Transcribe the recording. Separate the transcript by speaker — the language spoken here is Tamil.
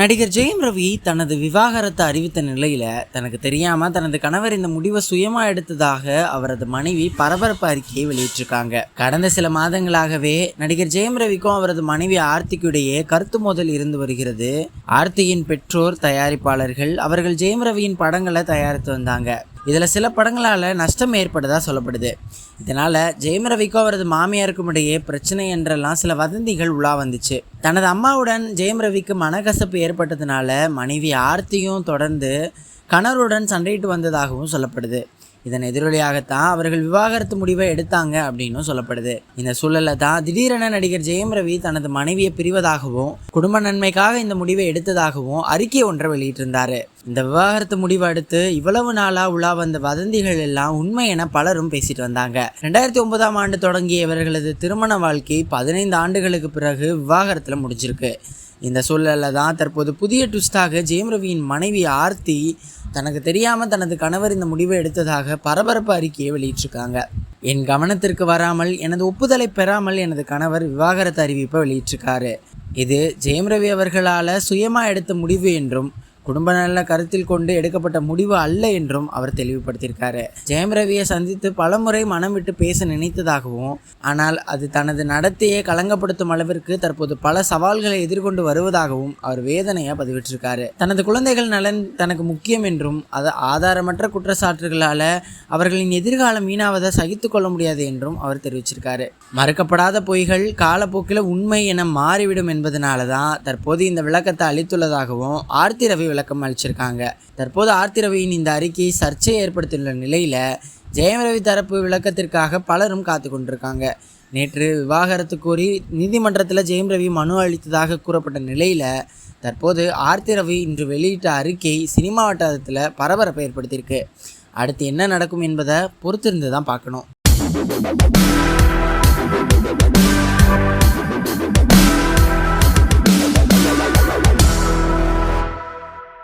Speaker 1: நடிகர் ஜெயம் ரவி தனது விவாகரத்தை அறிவித்த நிலையில் தனக்கு தெரியாமல் தனது கணவர் இந்த முடிவை சுயமாக எடுத்ததாக அவரது மனைவி பரபரப்பு அறிக்கையை வெளியிட்டிருக்காங்க. கடந்த சில மாதங்களாகவே நடிகர் ஜெயம் ரவிக்கும் அவரது மனைவி ஆர்த்திக்குடையே கருத்து மோதல் இருந்து வருகிறது. ஆர்த்தியின் பெற்றோர் தயாரிப்பாளர்கள் அவர்கள் ஜெயம் ரவியின் படங்களை தயாரித்து வந்தாங்க. இதில் சில படங்களால் நஷ்டம் ஏற்பட்டதாக சொல்லப்படுது. இதனால் ஜெயம் ரவிக்கும் அவரது மாமியாருக்கும் இடையே பிரச்சனை என்றெல்லாம் சில வதந்திகள் உலா வந்துச்சு. தனது அம்மாவுடன் ஜெயம் ரவிக்கு மனக்கசப்பு ஏற்பட்டதுனால மனைவி ஆர்த்தியும் தொடர்ந்து கணவருடன் சண்டையிட்டு வந்ததாகவும் சொல்லப்படுது. இதன் எதிரொலியாகத்தான் அவர்கள் விவாகரத்து முடிவை எடுத்தாங்க அப்படின்னும் சொல்லப்படுது. இந்த சூழலில் தான் திடீரென நடிகர் ஜெயம் ரவி தனது மனைவியை பிரிவதாகவும் குடும்ப நன்மைக்காக இந்த முடிவை எடுத்ததாகவும் அறிக்கை ஒன்றை வெளியிட்டிருந்தாரு. இந்த விவாகரத்து முடிவை அடுத்து இவ்வளவு நாளா உலா வந்த வதந்திகள் எல்லாம் உண்மை என பலரும் பேசிட்டு வந்தாங்க. ரெண்டாயிரத்தி ஒன்பதாம் ஆண்டு தொடங்கிய இவர்களது திருமண வாழ்க்கை பதினைந்து ஆண்டுகளுக்கு பிறகு விவாகரத்துல முடிஞ்சிருக்கு. இந்த சூழலில் தான் தற்போது புதிய ட்விஸ்டாக ஜெயம் ரவியின் மனைவி ஆர்த்தி தனக்கு தெரியாமல் தனது கணவர் இந்த முடிவை எடுத்ததாக பரபரப்பு அறிக்கையை வெளியிட்டிருக்காங்க. என் கவனத்திற்கு வராமல் எனது ஒப்புதலை பெறாமல் எனது கணவர் விவாகரத்து அறிவிப்பை வெளியிட்டிருக்காரு. இது ஜெயம் ரவி அவர்களால் சுயமாக எடுத்த முடிவு என்றும் குடும்ப நல கருத்தில் கொண்டு எடுக்கப்பட்ட முடிவு அல்ல என்றும் அவர் தெளிவுபடுத்தியிருக்காரு. ஜெயம் ரவியை சந்தித்து பலமுறை மனம் விட்டு பேச நினைத்ததாகவும் ஆனால் அது தனது நடத்தையை களங்கப்படுத்தும் அளவிற்கு தற்போது பல சவால்களை எதிர்கொண்டு வருவதாகவும் அவர் வேதனையை பதிவிட்டிருக்காரு. தனது குழந்தைகள் நலன் தனக்கு முக்கியம் என்றும் அது ஆதாரமற்ற குற்றச்சாட்டுகளால் அவர்களின் எதிர்காலம் வீணாவதை சகித்து கொள்ள முடியாது என்றும் அவர் தெரிவிச்சிருக்காரு. மறுக்கப்படாத பொய்கள் காலப்போக்கில் உண்மை என மாறிவிடும் என்பதனால தான் தற்போது இந்த விளக்கத்தை அளித்துள்ளதாகவும் ஆர்த்தி ரவி விளக்கம் அளிச்சிருக்காங்க. தற்போது ஆர்த்தி ரவியின் இந்த அறிக்கை சர்ச்சையை ஏற்படுத்தியுள்ள நிலையில் ஜெயம் ரவி தரப்பு விளக்கத்திற்காக பலரும் காத்து கொண்டிருக்காங்க. நேற்று விவாகரத்து கோரி நீதிமன்றத்தில் ஜெயம் ரவி மனு அளித்ததாக கூறப்பட்ட நிலையில் தற்போது ஆர்த்தி ரவி இன்று வெளியிட்ட அறிக்கை சினிமா வட்டாரத்தில் பரபரப்பை ஏற்படுத்தியிருக்கு. அடுத்து என்ன நடக்கும் என்பதை பொறுத்திருந்து தான் பார்க்கணும்.